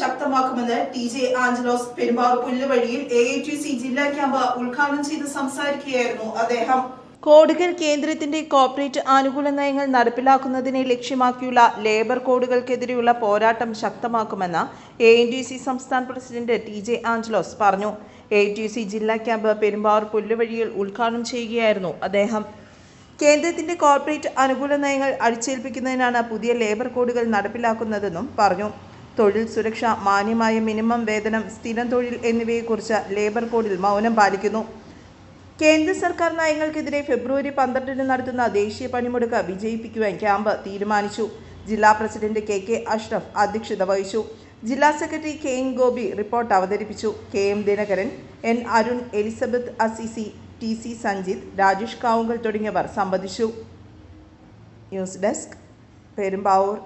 ശക്തമാക്കുമെന്ന് T J Angelos Perumbavoor പുല്ലുവഴിയിൽ A I T C ജില്ലാ ക്യാമ്പ് ഉദ്ഘാടനം ചെയ്ത് സംസാരിക്കുകയായിരുന്നു അദ്ദേഹം. കോഡുകൾ കേന്ദ്രത്തിന്റെ കോർപ്പറേറ്റ് ആനുകൂല നയങ്ങൾ നടപ്പിലാക്കുന്നതിനെ ലക്ഷ്യമാക്കിയുള്ള ലേബർ കോഡുകൾക്കെതിരെയുള്ള പോരാട്ടം ശക്തമാക്കുമെന്ന് എ എൻ ടി സി സംസ്ഥാന പ്രസിഡന്റ് ടി ജെ ആഞ്ചലോസ് പറഞ്ഞു. എ ടി സി ജില്ലാ ക്യാമ്പ് പെരുമ്പാവൂർ പുല്ലുവഴിയിൽ ഉദ്ഘാടനം ചെയ്യുകയായിരുന്നു അദ്ദേഹം. കേന്ദ്രത്തിന്റെ കോർപ്പറേറ്റ് അനുകൂല നയങ്ങൾ അടിച്ചേൽപ്പിക്കുന്നതിനാണ് പുതിയ ലേബർ കോഡുകൾ നടപ്പിലാക്കുന്നതെന്നും പറഞ്ഞു. തൊഴിൽ സുരക്ഷ മാന്യമായ മിനിമം വേതനം സ്ഥിരം തൊഴിൽ എന്നിവയെക്കുറിച്ച് ലേബർ കോഡിൽ മൗനം പാലിക്കുന്നു. കേന്ദ്ര സർക്കാർ നയങ്ങൾക്കെതിരെ ഫെബ്രുവരി പന്ത്രണ്ടിന് നടത്തുന്ന ദേശീയ പണിമുടക്ക് വിജയിപ്പിക്കുവാൻ ക്യാമ്പ് തീരുമാനിച്ചു. ജില്ലാ പ്രസിഡന്റ് കെ കെ അഷ്റഫ് അധ്യക്ഷത വഹിച്ചു. ജില്ലാ secretary K N Gopi report അവതരിപ്പിച്ചു. K M Dinakaran N Arun Elizabeth Assisi T C Sanjith Rajesh Kavungal തുടങ്ങിയവർ സംബന്ധിച്ചു. News desk Perumbavoor.